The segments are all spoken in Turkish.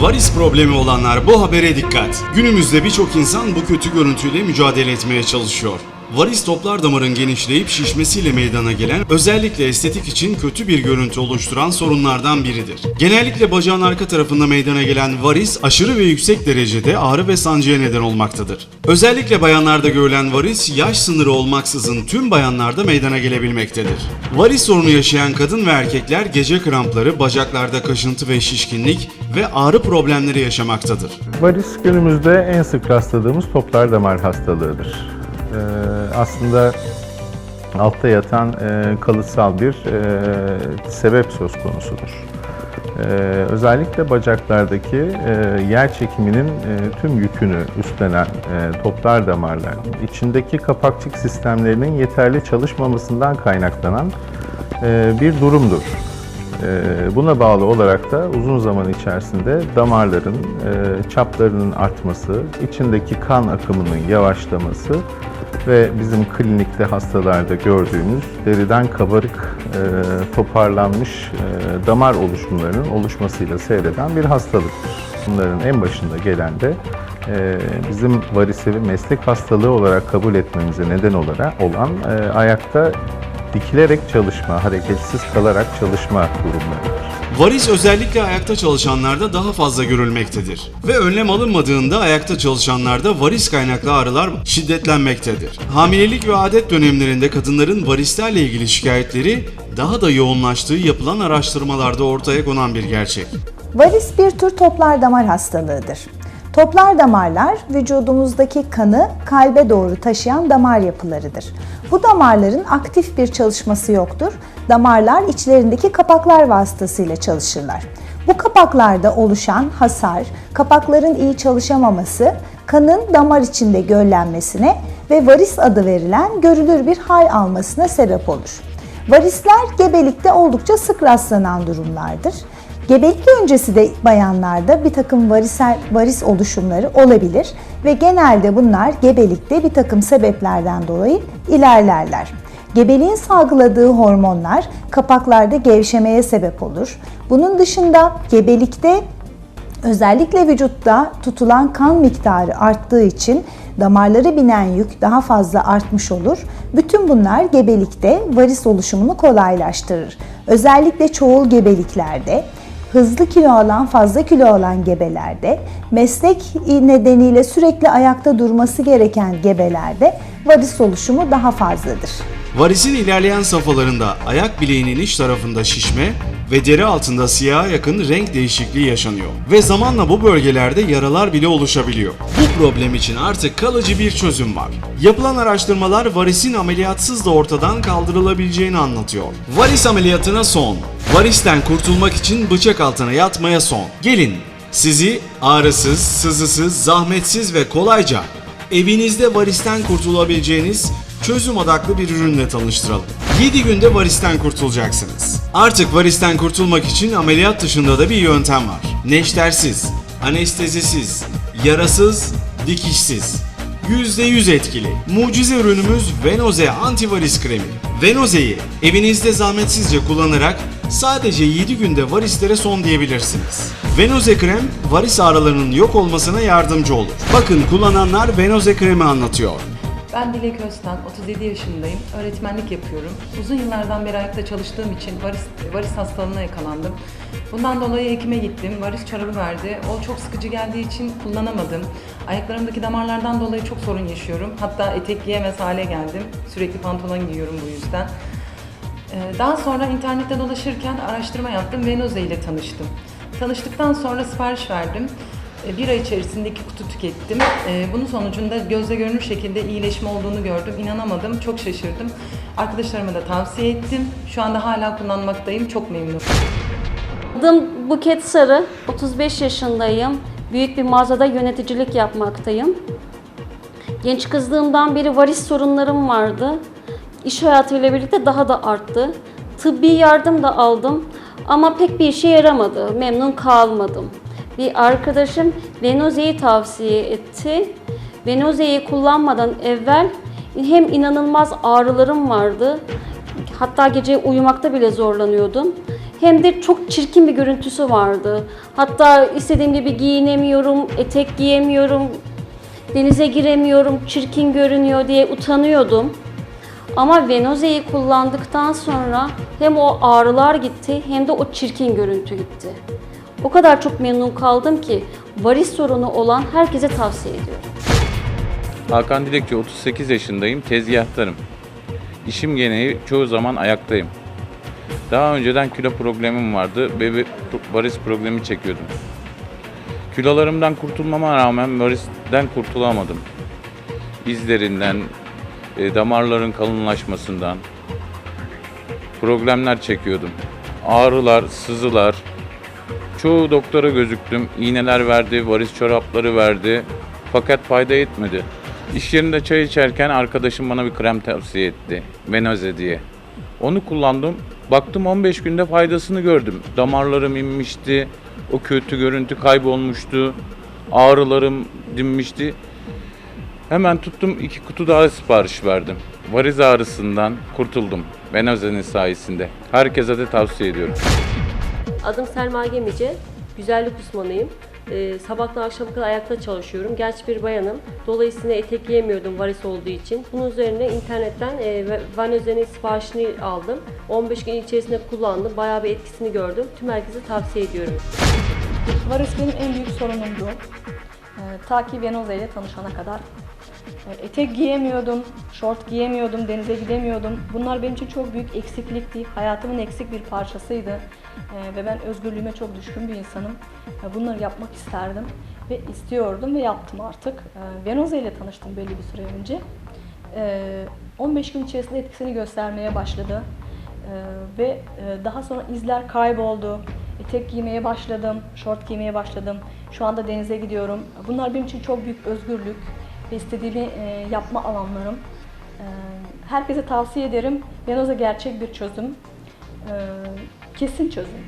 Varis problemi olanlar bu habere dikkat. Günümüzde birçok insan bu kötü görüntüyle mücadele etmeye çalışıyor. Varis toplar damarın genişleyip şişmesiyle meydana gelen, özellikle estetik için kötü bir görüntü oluşturan sorunlardan biridir. Genellikle bacağın arka tarafında meydana gelen varis aşırı ve yüksek derecede ağrı ve sancıya neden olmaktadır. Özellikle bayanlarda görülen varis yaş sınırı olmaksızın tüm bayanlarda meydana gelebilmektedir. Varis sorunu yaşayan kadın ve erkekler gece krampları, bacaklarda kaşıntı ve şişkinlik ve ağrı problemleri yaşamaktadır. Varis günümüzde en sık rastladığımız toplar damar hastalığıdır. Ee, aslında altta yatan e, kalıtsal bir e, sebep söz konusudur. Ee, özellikle bacaklardaki e, yer çekiminin e, tüm yükünü üstlenen e, toplar damarlar, içindeki kapakçık sistemlerinin yeterli çalışmamasından kaynaklanan e, bir durumdur. Ee, Buna bağlı olarak da uzun zaman içerisinde damarların e, çaplarının artması, içindeki kan akımının yavaşlaması ve bizim klinikte hastalarda gördüğümüz deriden kabarık, e, toparlanmış e, damar oluşumlarının oluşmasıyla seyreden bir hastalıktır. Bunların en başında gelen de e, bizim varisi meslek hastalığı olarak kabul etmemize neden olarak olan e, ayakta dikilerek çalışma, hareketsiz kalarak çalışma durumlarıdır. Varis özellikle ayakta çalışanlarda daha fazla görülmektedir. Ve önlem alınmadığında ayakta çalışanlarda varis kaynaklı ağrılar şiddetlenmektedir. Hamilelik ve adet dönemlerinde kadınların varislerle ilgili şikayetleri daha da yoğunlaştığı yapılan araştırmalarda ortaya konan bir gerçek. Varis bir tür toplar damar hastalığıdır. Toplar damarlar vücudumuzdaki kanı kalbe doğru taşıyan damar yapılarıdır. Bu damarların aktif bir çalışması yoktur. Damarlar içlerindeki kapaklar vasıtasıyla çalışırlar. Bu kapaklarda oluşan hasar, kapakların iyi çalışamaması, kanın damar içinde göllenmesine ve varis adı verilen görülür bir hal almasına sebep olur. Varisler gebelikte oldukça sık rastlanan durumlardır. Gebelik öncesi de bayanlarda bir takım varisel, varis oluşumları olabilir ve genelde bunlar gebelikte bir takım sebeplerden dolayı ilerlerler. Gebeliğin salgıladığı hormonlar kapaklarda gevşemeye sebep olur. Bunun dışında gebelikte Özellikle vücutta tutulan kan miktarı arttığı için damarlara binen yük daha fazla artmış olur. Bütün bunlar gebelikte varis oluşumunu kolaylaştırır. Özellikle çoğul gebeliklerde, hızlı kilo alan, fazla kilo alan gebelerde, meslek nedeniyle sürekli ayakta durması gereken gebelerde varis oluşumu daha fazladır. Varisin ilerleyen safhalarında ayak bileğinin iç tarafında şişme ve deri altında siyaha yakın renk değişikliği yaşanıyor. Ve zamanla bu bölgelerde yaralar bile oluşabiliyor. Bu problem için artık kalıcı bir çözüm var. Yapılan araştırmalar varisin ameliyatsız da ortadan kaldırılabileceğini anlatıyor. Varis ameliyatına son. Varisten kurtulmak için bıçak altına yatmaya son. Gelin sizi ağrısız, sızısız, zahmetsiz ve kolayca evinizde varisten kurtulabileceğiniz çözüm odaklı bir ürünle tanıştıralım. 7 günde varisten kurtulacaksınız. Artık varisten kurtulmak için ameliyat dışında da bir yöntem var. Neştersiz, anestezisiz, yarasız, dikişsiz. %100 etkili. Mucize ürünümüz Venoze Antivaris Kremi. Venoze'yi evinizde zahmetsizce kullanarak sadece 7 günde varislere son diyebilirsiniz. Venoze krem varis ağrılarının yok olmasına yardımcı olur. Bakın kullananlar Venoze kremi anlatıyor. Ben Dilek Öztan, 37 yaşındayım. Öğretmenlik yapıyorum. Uzun yıllardan beri ayakta çalıştığım için varis, varis hastalığına yakalandım. Bundan dolayı hekime gittim. Varis çorabı verdi. O çok sıkıcı geldiği için kullanamadım. Ayaklarımdaki damarlardan dolayı çok sorun yaşıyorum. Hatta etek giyemez hale geldim. Sürekli pantolon giyiyorum bu yüzden. Ee, Daha sonra internette dolaşırken araştırma yaptım. Venoze ile tanıştım. Tanıştıktan sonra sipariş verdim. Ee, Bir ay içerisinde iki kutu tükettim. Ee, Bunun sonucunda gözle görünür şekilde iyileşme olduğunu gördüm. İnanamadım, çok şaşırdım. Arkadaşlarıma da tavsiye ettim. Şu anda hala kullanmaktayım. Çok memnunum. Adım Buket Sarı, 35 yaşındayım. Büyük bir mağazada yöneticilik yapmaktayım. Genç kızlığımdan beri varis sorunlarım vardı. İş hayatıyla birlikte daha da arttı. Tıbbi yardım da aldım ama pek bir işe yaramadı. Memnun kalmadım. Bir arkadaşım Venoze'yi tavsiye etti. Venoze'yi kullanmadan evvel hem inanılmaz ağrılarım vardı. Hatta gece uyumakta bile zorlanıyordum. hem de çok çirkin bir görüntüsü vardı. Hatta istediğim gibi giyinemiyorum, etek giyemiyorum, denize giremiyorum, çirkin görünüyor diye utanıyordum. Ama Venoze'yi kullandıktan sonra hem o ağrılar gitti hem de o çirkin görüntü gitti. O kadar çok memnun kaldım ki varis sorunu olan herkese tavsiye ediyorum. Hakan Dilekçi 38 yaşındayım, tezgahtarım. İşim gereği çoğu zaman ayaktayım. Daha önceden kilo problemim vardı bir varis problemi çekiyordum. Kilolarımdan kurtulmama rağmen varisten kurtulamadım. İzlerinden, e, damarların kalınlaşmasından problemler çekiyordum. Ağrılar, sızılar. Çoğu doktora gözüktüm. İğneler verdi, varis çorapları verdi. Fakat fayda etmedi. İş yerinde çay içerken arkadaşım bana bir krem tavsiye etti. Venoze diye. Onu kullandım. Baktım 15 günde faydasını gördüm. Damarlarım inmişti. O kötü görüntü kaybolmuştu. Ağrılarım dinmişti. Hemen tuttum iki kutu daha sipariş verdim. Variz ağrısından kurtuldum. Venoze'nin sayesinde. Herkese de tavsiye ediyorum. Adım Selma Gemici, güzellik uzmanıyım. Ee, sabahtan akşama kadar ayakta çalışıyorum. Genç bir bayanım. Dolayısıyla etek giyemiyordum varis olduğu için. Bunun üzerine internetten e, ve- Vanoze'nin siparişini aldım. 15 gün içerisinde kullandım. Bayağı bir etkisini gördüm. Tüm herkese tavsiye ediyorum. Varis benim en büyük sorunumdu. Ee, ta ki Venoza ile tanışana kadar. Ee, etek giyemiyordum, şort giyemiyordum, denize gidemiyordum. Bunlar benim için çok büyük eksiklikti. Hayatımın eksik bir parçasıydı. Ee, ve ben özgürlüğüme çok düşkün bir insanım. Ee, bunları yapmak isterdim ve istiyordum ve yaptım artık. Ee, Venoza ile tanıştım belli bir süre önce. Ee, 15 gün içerisinde etkisini göstermeye başladı. Ve e, daha sonra izler kayboldu. Etek giymeye başladım, şort giymeye başladım. Şu anda denize gidiyorum. Bunlar benim için çok büyük özgürlük ve istediğimi e, yapma alanlarım. Ee, herkese tavsiye ederim. Venoza gerçek bir çözüm. Ee, kesin çözüm.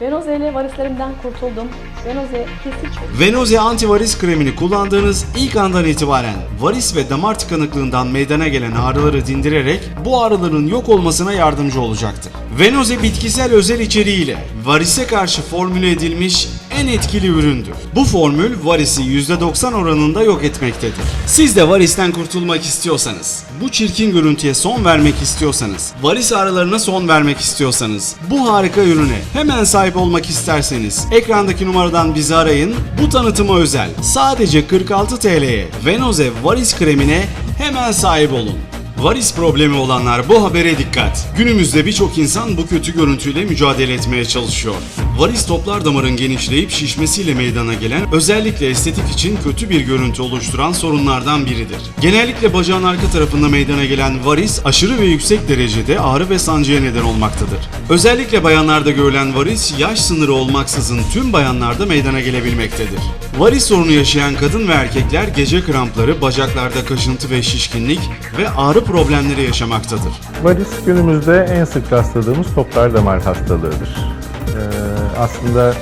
Venoza ile varislerimden kurtuldum. Venoza kesin çözüm. Venoze antivaris kremini kullandığınız ilk andan itibaren varis ve damar tıkanıklığından meydana gelen ağrıları dindirerek bu ağrıların yok olmasına yardımcı olacaktır. Venoze bitkisel özel içeriğiyle varise karşı formüle edilmiş en etkili üründür. Bu formül varisi %90 oranında yok etmektedir. Siz de varisten kurtulmak istiyorsanız, bu çirkin görüntüye son vermek istiyorsanız, varis ağrılarına son vermek istiyorsanız, bu harika ürüne hemen sahip olmak isterseniz ekrandaki numaradan bizi arayın. Bu tanıtıma özel sadece 46 TL'ye Venoze varis kremine hemen sahip olun. Varis problemi olanlar bu habere dikkat. Günümüzde birçok insan bu kötü görüntüyle mücadele etmeye çalışıyor. Varis toplar damarın genişleyip şişmesiyle meydana gelen, özellikle estetik için kötü bir görüntü oluşturan sorunlardan biridir. Genellikle bacağın arka tarafında meydana gelen varis aşırı ve yüksek derecede ağrı ve sancıya neden olmaktadır. Özellikle bayanlarda görülen varis yaş sınırı olmaksızın tüm bayanlarda meydana gelebilmektedir. Varis sorunu yaşayan kadın ve erkekler gece krampları, bacaklarda kaşıntı ve şişkinlik ve ağrı problemleri yaşamaktadır. Varis günümüzde en sık rastladığımız toplar damar hastalığıdır. Ee, aslında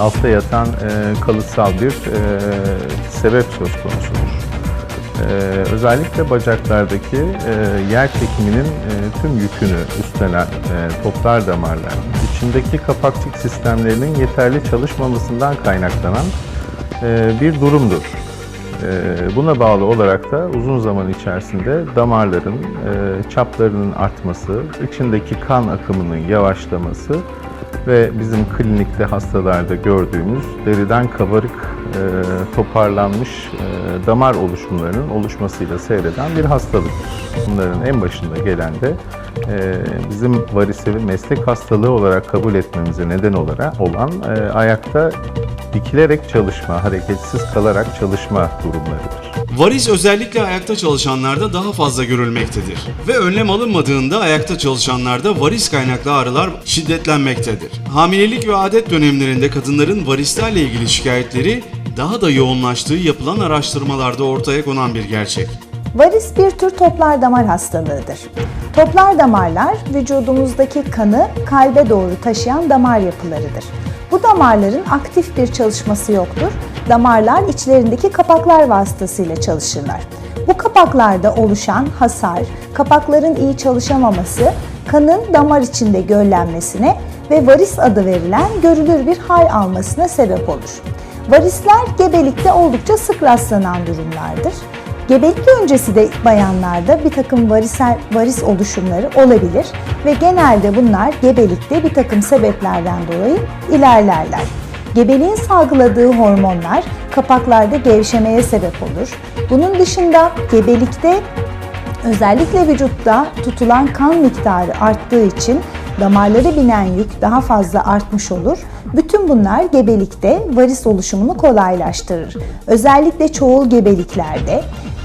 altta yatan e, kalıtsal bir e, sebep söz konusudur. Ee, özellikle bacaklardaki e, yer çekiminin e, tüm yükünü üstlenen e, toplar damarlar, içindeki kapakçık sistemlerinin yeterli çalışmamasından kaynaklanan e, bir durumdur. Ee, Buna bağlı olarak da uzun zaman içerisinde damarların e, çaplarının artması, içindeki kan akımının yavaşlaması ve bizim klinikte hastalarda gördüğümüz deriden kabarık e, toparlanmış e, damar oluşumlarının oluşmasıyla seyreden bir hastalıktır. Bunların en başında gelen de bizim varisi meslek hastalığı olarak kabul etmemize neden olarak olan ayakta dikilerek çalışma, hareketsiz kalarak çalışma durumlarıdır. Varis özellikle ayakta çalışanlarda daha fazla görülmektedir ve önlem alınmadığında ayakta çalışanlarda varis kaynaklı ağrılar şiddetlenmektedir. Hamilelik ve adet dönemlerinde kadınların varislerle ilgili şikayetleri daha da yoğunlaştığı yapılan araştırmalarda ortaya konan bir gerçek. Varis bir tür toplar damar hastalığıdır. Toplar damarlar vücudumuzdaki kanı kalbe doğru taşıyan damar yapılarıdır. Bu damarların aktif bir çalışması yoktur. Damarlar içlerindeki kapaklar vasıtasıyla çalışırlar. Bu kapaklarda oluşan hasar, kapakların iyi çalışamaması kanın damar içinde göllenmesine ve varis adı verilen görülür bir hal almasına sebep olur. Varisler gebelikte oldukça sık rastlanan durumlardır. Gebelik öncesi de bayanlarda bir takım varisel, varis oluşumları olabilir ve genelde bunlar gebelikte bir takım sebeplerden dolayı ilerlerler. Gebeliğin salgıladığı hormonlar kapaklarda gevşemeye sebep olur. Bunun dışında gebelikte özellikle vücutta tutulan kan miktarı arttığı için damarlara binen yük daha fazla artmış olur. Bütün bunlar gebelikte varis oluşumunu kolaylaştırır. Özellikle çoğul gebeliklerde,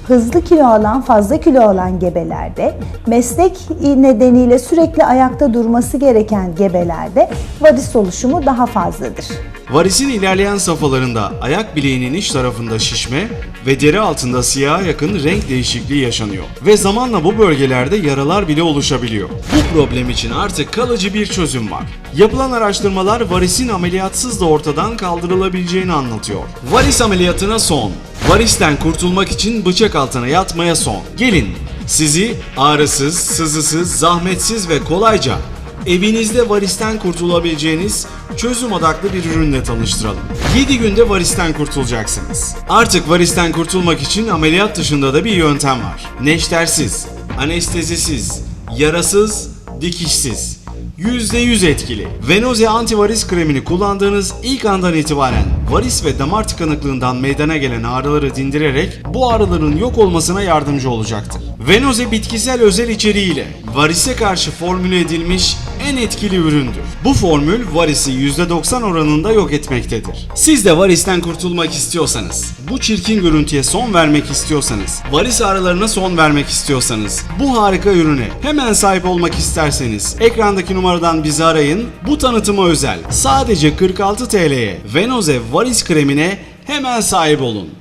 hızlı kilo alan, fazla kilo alan gebelerde, meslek nedeniyle sürekli ayakta durması gereken gebelerde varis oluşumu daha fazladır. Varisin ilerleyen safhalarında ayak bileğinin iç tarafında şişme ve deri altında siyaha yakın renk değişikliği yaşanıyor. Ve zamanla bu bölgelerde yaralar bile oluşabiliyor. Bu problem için artık kalıcı bir çözüm var. Yapılan araştırmalar varisin ameliyatsız da ortadan kaldırılabileceğini anlatıyor. Varis ameliyatına son. Varisten kurtulmak için bıçak altına yatmaya son. Gelin sizi ağrısız, sızısız, zahmetsiz ve kolayca evinizde varisten kurtulabileceğiniz çözüm odaklı bir ürünle tanıştıralım. 7 günde varisten kurtulacaksınız. Artık varisten kurtulmak için ameliyat dışında da bir yöntem var. Neştersiz, anestezisiz, yarasız, dikişsiz. %100 etkili. Venoze antivaris kremini kullandığınız ilk andan itibaren varis ve damar tıkanıklığından meydana gelen ağrıları dindirerek bu ağrıların yok olmasına yardımcı olacaktır. Venoze bitkisel özel içeriğiyle varise karşı formüle edilmiş en etkili üründür. Bu formül varisi %90 oranında yok etmektedir. Siz de varisten kurtulmak istiyorsanız, bu çirkin görüntüye son vermek istiyorsanız, varis ağrılarına son vermek istiyorsanız, bu harika ürüne hemen sahip olmak isterseniz ekrandaki numaradan bizi arayın. Bu tanıtıma özel sadece 46 TL'ye Venoze varis kremine hemen sahip olun.